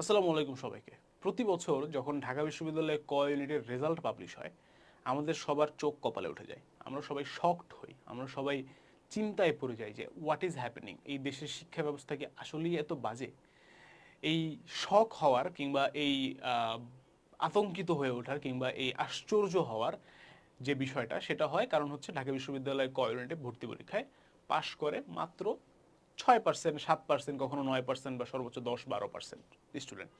আসসালামু আলাইকুম সবাইকে। প্রতি বছর যখন ঢাকা বিশ্ববিদ্যালয়ে ক ইউনিটের রেজাল্ট পাবলিশ হয়, আমাদের সবার চোখ কপালে উঠে যায়। আমরা সবাই শকড হই, আমরা সবাই চিন্তায় পড়ে যাই যে হোয়াট ইজ হ্যাপেনিং এই দেশের শিক্ষা ব্যবস্থা কি আসলেই এত বাজে? এই শক হওয়ার কিংবা এই আতঙ্কিত হয়ে ওঠার কিংবা এই আশ্চর্য হওয়ার যে বিষয়টা, সেটা হয় কারণ হচ্ছে ঢাকা বিশ্ববিদ্যালয়ের ক ইউনিটে ভর্তি পরীক্ষায় পাশ করে মাত্র ছয় পার্সেন্ট সাত পার্সেন্ট কখনো নয় পার্সেন্ট বা সর্বোচ্চ দশ বারো পার্সেন্ট স্টুডেন্ট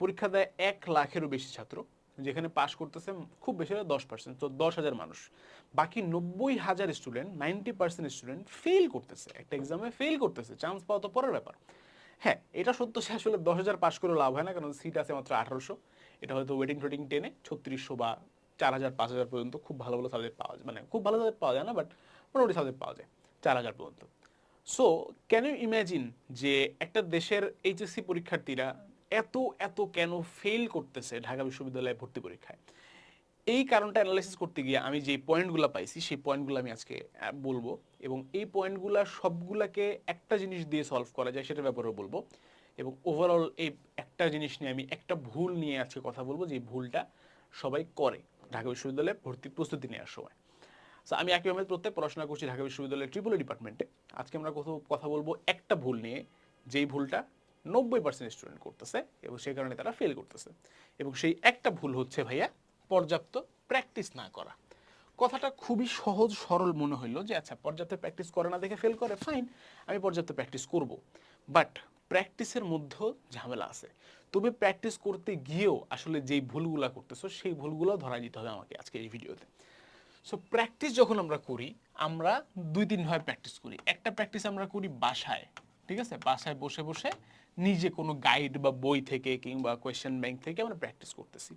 পরীক্ষা দেয় এক লাখেরও বেশি ছাত্র, যেখানে পাশ করতেছে খুব বেশি হলে দশ পার্সেন্ট তো দশ হাজার মানুষ। বাকি নব্বই হাজার student ninety percent student fail করতেছে। একটা এক্সামে ফেল করতেছে চান্স পাওয়া তো পরের ব্যাপার। হ্যাঁ এটা সত্য সে আসলে দশ হাজার পাশ করে লাভ হয় না, কারণ সিট আছে মাত্র আঠারোশো। এটা হয়তো ওয়েটিং টোয়েটিং টেনে ছত্রিশশো বা চার হাজার, পাঁচ হাজার পর্যন্ত খুব ভালো ভালো সাবজেক্ট পাওয়া যায়। মানে খুব ভালো সাবজেক্ট পাওয়া যায় না বাট মোটামুটি সাবজেক্ট পাওয়া যায়, চার হাজার পর্যন্ত। সো ক্যান ইউ ইম্যাজিন যে একটা দেশের এইচএসসি পরীক্ষার্থীরা এত এত কেন ফেল করতেছে ঢাকা বিশ্ববিদ্যালয়ে ভর্তি পরীক্ষায়? এই কারণটা অ্যানালাইসিস করতে গিয়ে আমি যে পয়েন্টগুলো পাইছি, সেই পয়েন্টগুলো আমি আজকে বলব। এবং এই পয়েন্টগুলো সবগুলাকে একটা জিনিস দিয়ে সলভ করা যায়, সেটার ব্যাপারেও বলব। এবং ওভারঅল এই একটা জিনিস নিয়ে আমি একটা ভুল নিয়ে আজকে কথা বলব, যে ভুলটা সবাই করে ঢাকা বিশ্ববিদ্যালয়ে ভর্তি প্রস্তুতি নেওয়ার সময়। So, আমি একই আহমেদ প্রত্যেক পড়াশোনা করছি ঢাকা বিশ্ববিদ্যালয়ের ট্রিপল ডিপার্টমেন্টে আজকে আমরা কথা কথা বলব একটা ভুল নিয়ে যেই ভুলটা নব্বই পার্সেন্ট স্টুডেন্ট করতেছে এবং সেই কারণে তারা ফেল করতেছে। এবং সেই একটা ভুল হচ্ছে ভাইয়া পর্যাপ্ত প্র্যাকটিস না করা। কথাটা খুবই সহজ সরল মনে হইল যে আচ্ছা পর্যাপ্ত প্র্যাকটিস করে না দেখে ফেল করে ফাইন আমি পর্যাপ্ত প্র্যাকটিস করব। বাট প্র্যাকটিসের মধ্যেও ঝামেলা আছে। তুমি প্র্যাকটিস করতে গিয়েও আসলে যেই ভুলগুলো করতেছো সেই ভুলগুলো ধরা দিতে হবে আমাকে আজকে এই ভিডিওতে সো প্র্যাকটিস যখন আমরা করি, আমরা দুই তিনভাবে প্র্যাকটিস করি। একটা প্র্যাকটিস আমরা করি বাসায়, ঠিক আছে? বাসায় বসে বসে নিজে কোনো গাইড বা বই থেকে কিংবা কোয়েশ্চেন ব্যাংক থেকে আমরা প্র্যাকটিস করতেছি।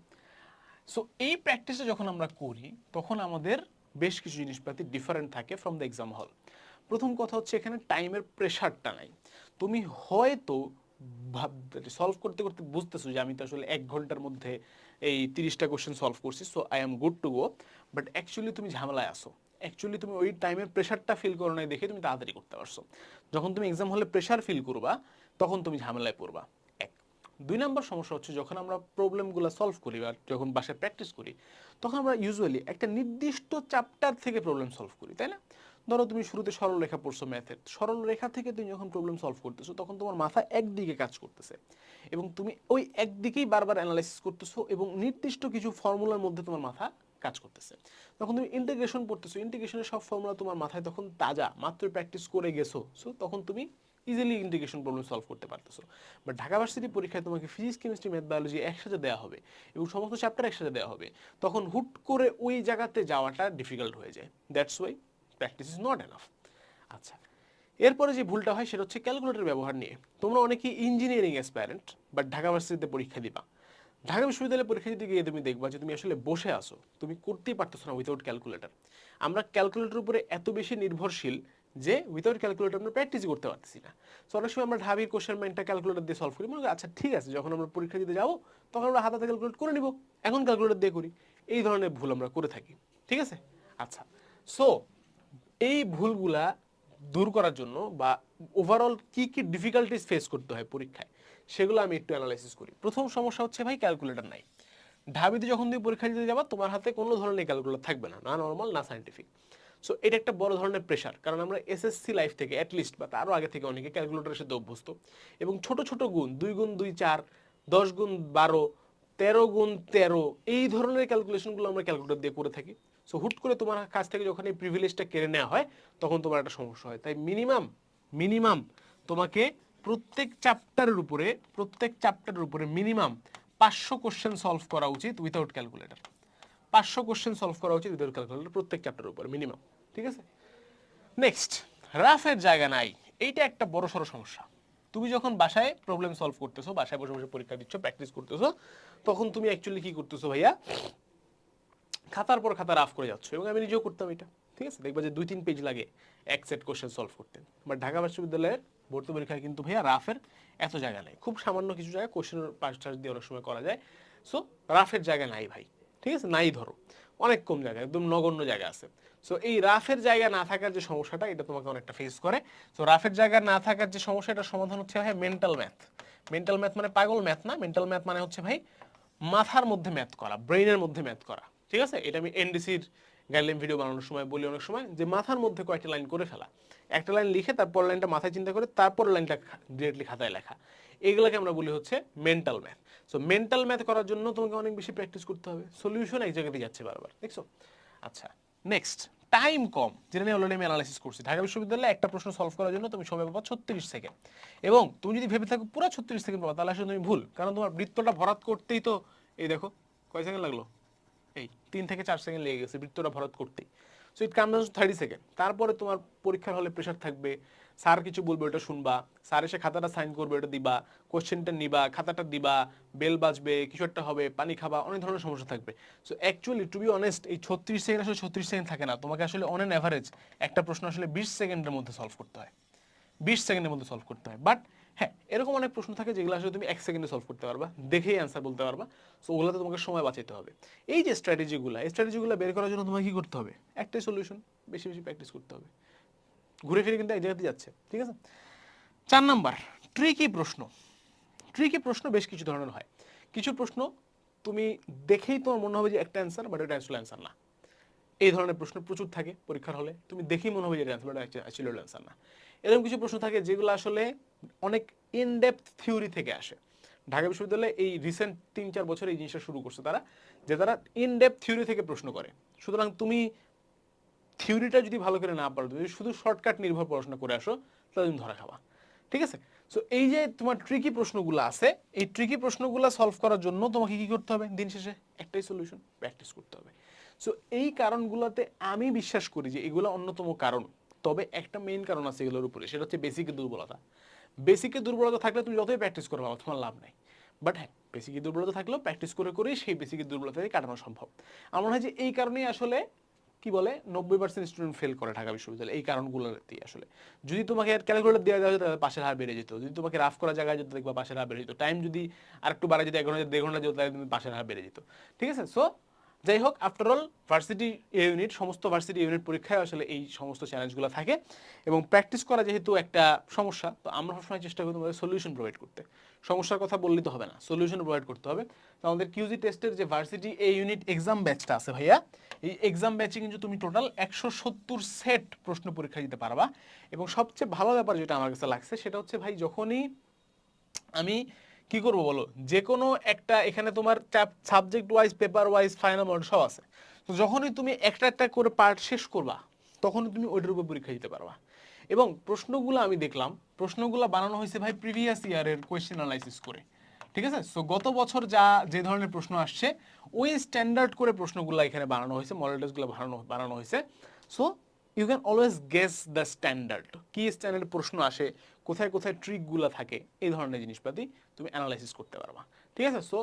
সো এই প্র্যাকটিসটা যখন আমরা করি, তখন আমাদের বেশ কিছু জিনিসপাতি ডিফারেন্ট থাকে ফ্রম দ্য এক্সাম হল প্রথম কথা হচ্ছে এখানে টাইমের প্রেশারটা নাই। তুমি হয়তো ভাব সলভ করতে করতে বুঝতেছো যে আমি তো আসলে এক ঘণ্টার মধ্যে এই তিরিশটা কোশ্চেন সলভ করছি so I am good to go but actually তুমি ঝামেলায় আসো অ্যাকচুয়ালি তুমি ওই টাইমের প্রেশারটা ফিল করো নাই দেখে তুমি তাড়াতাড়ি করতে পারছ। যখন তুমি এক্সাম হলে প্রেশার ফিল করবা, তখন তুমি ঝামেলায় পড়বা। এক। দুই নম্বর সমস্যা হচ্ছে, যখন আমরা প্রবলেমগুলো সলভ করি বা যখন বাসায় প্র্যাকটিস করি, তখন আমরা ইউজুয়ালি একটা নির্দিষ্ট চ্যাপ্টার থেকে প্রবলেম সলভ করি, তাই না? ধরো তুমি শুরুতে সরল রেখা পড়ছো ম্যাথের সরল রেখা থেকে তুমি যখন প্রবলেম সলভ করতেছো, তখন তোমার মাথা একদিকে কাজ করতেছে এবং তুমি ওই একদিকেই বারবার অ্যানালাইসিস করতেছো এবং নির্দিষ্ট কিছু ফর্মুলার মধ্যে তোমার মাথা কাজ করতেছে। তখন তুমি ইন্টিগ্রেশন পড়তেছো ইন্টিগ্রেশনের সব ফর্মুলা তোমার মাথায় তখন তাজা, মাত্র প্র্যাকটিস করে গেছো সো তখন তুমি ইজিলি ইন্টিগ্রেশন প্রবলেম সলভ করতে পারতেছো। বাট ঢাকা ভার্সিটি পরীক্ষায় তোমাকে ফিজিক্স কেমিস্ট্রি ম্যাথ বায়োলজি একসাথে দেওয়া হবে এবং সমস্ত চ্যাপ্টার একসাথে দেওয়া হবে। তখন হুট করে ওই জায়গাতে যাওয়াটা ডিফিকাল্ট হয়ে যায়। That's why practice is not enough আচ্ছা এরপরে যে ভুলটা হয় সেটা হচ্ছে ক্যালকুলেটর ব্যবহার নিয়ে। তোমরা অনেকেই ইঞ্জিনিয়ারিং অ্যাসপ্যারেন্ট বাট ঢাকা ভার্সিটিতে পরীক্ষা দিবা। ঢাকা বিশ্ববিদ্যালয়ে পরীক্ষা দিতে গিয়ে তুমি দেখবা যে তুমি আসলে বসে আসো তুমি করতেই পারতেছো না উইথাউট ক্যালকুলেটর আমরা ক্যালকুলেটর উপরে এত বেশি নির্ভরশীল যে উইথাউট ক্যালকুলেটর আমরা প্র্যাকটিস করতে পারতেছি না। সো অনেক সময় আমরা ঢাবির কোশ্চেন ব্যাংকটা ক্যালকুলেটর দিয়ে সলভ করি। মনে করি আচ্ছা ঠিক আছে, যখন আমরা পরীক্ষা দিতে যাব, তখন আমরা হাতাতে ক্যালকুলেট করে নিব। এখন ক্যালকুলেটর দিয়ে করি। এই ধরনের ভুল আমরা করে থাকি। ঠিক আছে? আচ্ছা সো এই ভুলগুলা দূর করার জন্য বা ওভারঅল কি কি ডিফিকাল্টিস ফেস করতে হয় পরীক্ষায়, সেগুলো আমি একটু অ্যানালাইসিস করি। প্রথম সমস্যা হচ্ছে ভাই ক্যালকুলেটর নাই। ঢাবিতে যখন তুমি পরীক্ষা দিতে যাবা, তোমার হাতে কোনো ধরনের ক্যালকুলেটর থাকবে না না নর্মাল না সাইন্টিফিক সো এটা একটা বড় ধরনের প্রেশার কারণ আমরা এসএসসি লাইফ থেকে অ্যাটলিস্ট বা তারও আগে থেকে অনেকে ক্যালকুলেটরের সাথে অভ্যস্ত। এবং ছোট ছোট গুণ, দুই গুণ দুই চার, দশ গুণ বারো, তেরো গুণ তেরো, এই ধরনের ক্যালকুলেশনগুলো আমরা ক্যালকুলেটর দিয়ে করে থাকি। সো হুট করে তোমার কাছ থেকে যখন এই প্রিভিলেজটা কেড়ে নেওয়া হয়, তখন তোমার একটা সমস্যা হয়। তাই মিনিমাম মিনিমাম তোমাকে প্রত্যেক চ্যাপ্টারের উপরে, প্রত্যেক চ্যাপ্টারের উপরে মিনিমাম পাঁচশো কোশ্চেন সলভ করা উচিত উইথাউট ক্যালকুলেটর পাঁচশো কোশ্চেন সলভ করা উচিত উইথাউট ক্যালকুলেটর প্রত্যেক চ্যাপ্টারের উপরে মিনিমাম ঠিক আছে? নেক্সট রাফের জায়গা নাই। এইটা একটা বড় সড়ো সমস্যা। তুমি যখন বাসায় প্রবলেম সলভ করতেছো, বাসায় বসে বসে পরীক্ষা দিচ্ছ প্র্যাকটিস করতেছো, তখন তুমি অ্যাকচুয়ালি কি করতেছো ভাইয়া? খাতার পর খাতা রাফ করে যাচ্ছ এবং আমি নিজেও করতাম এটা, ঠিক আছে? দেখবা যে দুই, তিন পেজ লাগে এক সেট কোশ্চেন সলভ করতে। বাট ঢাকা বিশ্ববিদ্যালয়ের ভর্তি পরীক্ষায় কিন্তু ভাইয়া রাফের এত জায়গা নেই। খুব সামান্য কিছু জায়গায় কোশ্চেন পাঁচ টাস দিয়ে অনেক সময় করা যায়। সো রাফের জায়গা নাই ভাই, ঠিক আছে? নাই ধরো। অনেক কম জায়গা, একদম নগণ্য জায়গা আছে। সো এই রাফের জায়গা না থাকার যে সমস্যাটা, এটা তোমাকে অনেকটা ফেস করে। সো রাফের জায়গা না থাকার যে সমস্যা এটার সমাধান হচ্ছে ভাই মেন্টাল ম্যাথ মেন্টাল ম্যাথ মানে পাগল ম্যাথ না। মেন্টাল ম্যাথ মানে হচ্ছে ভাই মাথার মধ্যে ম্যাথ করা ব্রেইনের মধ্যে ম্যাথ করা। ঠিক আছে? এটা আমি এনডিসির গাইডলাইন ভিডিও বানানোর সময় বলি অনেক সময় যে মাথার মধ্যে কয়েকটা লাইন করে ফেলা। একটা লাইন লিখে তারপর লাইনটা মাথায় চিন্তা করে তারপর লাইনটা ডিরেক্টলি খাতায় লেখা। এগুলোকে আমরা বলি হচ্ছে mental math so mental math করার জন্য তোমাকে অনেক বেশি প্র্যাকটিস করতে হবে। সলিউশন এক জায়গাতে যাচ্ছে বারবার, দেখছ? আচ্ছা নেক্সট টাইম কম, যেটা নিয়ে অলরেডি আমি অ্যানালাইসিস করছি। ঢাকা বিশ্ববিদ্যালয়ে একটা প্রশ্ন সলভ করার জন্য তুমি সময় পাবা ছত্রিশ সেকেন্ড এবং তুমি যদি ভেবে থাকো পুরো ছত্রিশ সেকেন্ড পাবা, তাহলে আসলে তুমি ভুল। কারণ তোমার বৃত্তটা ভরাত করতেই তো এই দেখো, কয় সেকেন্ড লাগল? এই তিন থেকে চার সেকেন্ড লেগে গেছে বৃত্তটা ভরাট করতেই। So it come thirty second তারপরে তোমার পরীক্ষার হলে প্রেশার থাকবে। স্যার কিছু বলবে, ওটা শুনবা। স্যার এসে খাতাটা সাইন করবে, ওটা দিবা। কোশ্চেনটা নিবা, খাতাটা দিবা। বেল বাজবে, কিছু একটা হবে, পানি খাবা, অনেক ধরনের সমস্যা থাকবে। So actually to be honest এই ছত্রিশ সেকেন্ড আসলে ছত্রিশ সেকেন্ড থাকে না। তোমাকে আসলে অন অ্যান একটা প্রশ্ন আসলে বিশ সেকেন্ডের মধ্যে সলভ করতে হয়। বিশ সেকেন্ডের মধ্যে সলভ করতে হয়। বাট হ্যাঁ এরকম অনেক প্রশ্ন থাকে যেগুলো আসলে তুমি এক সেকেন্ডে সলভ করতে পারবা, দেখেই অ্যান্সার বলতে পারবা। সো ওগুলোতে তোমাকে সময় বাঁচাতে হবে। এই যে স্ট্র্যাটেজিগুলো এই স্ট্র্যাটেজিগুলো বের করার জন্য তোমাকে কী করতে হবে? একটাই সলিউশন বেশি বেশি প্র্যাকটিস করতে হবে। ঘুরে ফিরে কিন্তু এক জায়গাতে যাচ্ছে, ঠিক আছে? চার নাম্বার ট্রিকি প্রশ্ন। ট্রিকি প্রশ্ন বেশ কিছু ধরনের হয়। কিছু প্রশ্ন তুমি দেখেই তোমার মনে হবে যে একটা অ্যান্সার বাট এটা অ্যাকচুয়াল অ্যান্সার না। এই ধরনের প্রশ্ন প্রচুর থাকে পরীক্ষার হলে। তুমি দেখেই মনে হবে যে অ্যান্সার বাট অ্যান্সার না। এরকম কিছু প্রশ্ন থাকে যেগুলো আসলে অনেক ইন ডেপথ থিওরি থেকে আসে। ঢাকা বিশ্ববিদ্যালয়ে এই রিসেন্ট তিন চার বছর এই জিনিসটা শুরু করছে তারা, যে তারা ইন ডেপথ থিওরি থেকে প্রশ্ন করে। সুতরাং তুমি থিওরিটা যদি ভালো করে না পারো, যদি শুধু শর্টকাট নির্ভর পড়াশোনা করে আসো, তাহলে তুমি ধরা খাবা। ঠিক আছে? সো এই যে তোমার ট্রিকি প্রশ্নগুলো আছে, এই ট্রিকি প্রশ্নগুলো সলভ করার জন্য তোমাকে কি করতে হবে দিন শেষে? একটাই সলিউশন প্র্যাকটিস করতে হবে। সো এই কারণগুলোতে আমি বিশ্বাস করি যে এগুলো অন্যতম কারণ। তবে একটা মেইন কারণ আছে এগুলোর উপরে, সেটা হচ্ছে বেসিক দুর্বলতা। বেসিকের দুর্বলতা থাকলে তুমি যতই প্র্যাকটিস করো বাবা, তোমার লাভ নাই। বাট হ্যাঁ বেসিকের দুর্বলতা থাকলেও প্র্যাকটিস করে করেই সেই বেসিকের দুর্বলতাকে কাটানো সম্ভব। আমার হয় যে এই কারণেই আসলে কি বলে নব্বই পার্সেন্ট স্টুডেন্ট ফেল করে ঢাকা বিশ্ববিদ্যালয় এই কারণগুলো দিয়ে আসলে। যদি তোমাকে ক্যালকুলেটর দেওয়া যাবে তাহলে পাশের হার বেড়ে যেত। যদি তোমাকে রাফ করা জায়গায় যেত দেখবা পাশের হার বেড়ে যেত। টাইম যদি আর একটু বাড়ে যেত এক ঘণ্টা দেড় ঘণ্টা যেত তাহলে তুমি পাশের হার বেড়ে যেত। ঠিক আছে? সো যাই হোক আফটার অল ভার্সিটি ইউনিট সমস্ত ভার্সিটি ইউনিট পরীক্ষায় আসলে এই সমস্ত চ্যালেঞ্জগুলো থাকে এবং প্র্যাকটিস করা যেহেতু একটা সমস্যা, তো আমরা সবসময় চেষ্টা করি তোমাদের সলিউশন প্রোভাইড করতে। সমস্যার কথা বললে তো হবে না সলিউশন প্রোভাইড করতে হবে। তো আমাদের কিউজি টেস্টের যে ভার্সিটি এ ইউনিট এক্সাম ব্যাচটা আছে ভাইয়া, এই এক্সাম ব্যাচে কিন্তু তুমি টোটাল একশো সত্তর সেট প্রশ্ন পরীক্ষা দিতে পারবা এবং সবচেয়ে ভালো ব্যাপার যেটা আমার কাছে লাগছে সেটা হচ্ছে ভাই, যখনই আমি কি করব বলো? যে কোনো একটা এখানে তোমার subject wise paper wise final model সব আছে। তো যখনই তুমি একটা একটা করে পার্ট শেষ করবা, তখনই তুমি ওইটার উপর পরীক্ষা দিতে পারবা। এবং প্রশ্নগুলো আমি দেখলাম, প্রশ্নগুলো বানানো হয়েছে ভাই প্রিভিয়াস ইয়ারের কোয়েশ্চেন অ্যানালাইসিস করে। ঠিক আছে? সো গত বছর যা, যে ধরনের প্রশ্ন আসছে, ওই স্ট্যান্ডার্ড করে প্রশ্নগুলো এখানে বানানো হয়েছে মডেল টেস্টগুলো বানানো বানানো হয়েছে। So you can always guess the standard কি স্ট্যান্ডার্ড প্রশ্ন আসে কোথায় কোথায় ট্রিকগুলো থাকে, এই ধরনের জিনিসপাতি তুমি অ্যানালাইসিস করতে পারবা। ঠিক আছে? সো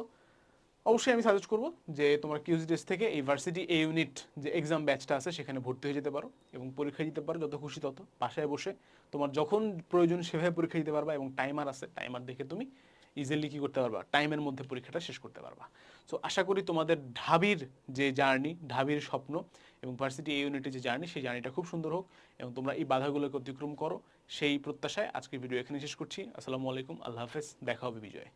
অবশ্যই আমি সাজেস্ট করব যে তোমার কিউজি টেস্ট থেকে এই ভার্সিটি এ ইউনিট যে এক্সাম ব্যাচটা আছে, সেখানে ভর্তি হয়ে যেতে পারো এবং পরীক্ষা দিতে পারো যত খুশি তত। বাসায় বসে তোমার যখন প্রয়োজন সেভাবে পরীক্ষা দিতে পারবা এবং টাইমার আছে টাইমার দেখে তুমি ইজিলি কী করতে পারবা? টাইমের মধ্যে পরীক্ষাটা শেষ করতে পারবা। সো আশা করি তোমাদের ঢাবির যে জার্নি ঢাবির স্বপ্ন এবং ভার্সিটি এই ইউনিটের যে জার্নি সেই জার্নিটা খুব সুন্দর হোক এবং তোমরা এই বাধাগুলোকে অতিক্রম করো। সেই প্রত্যাশায় আজকের ভিডিও এখানে শেষ করছি। আসসালামু আলাইকুম। আল্লাহ হাফেজ। দেখা হবে বিজয়।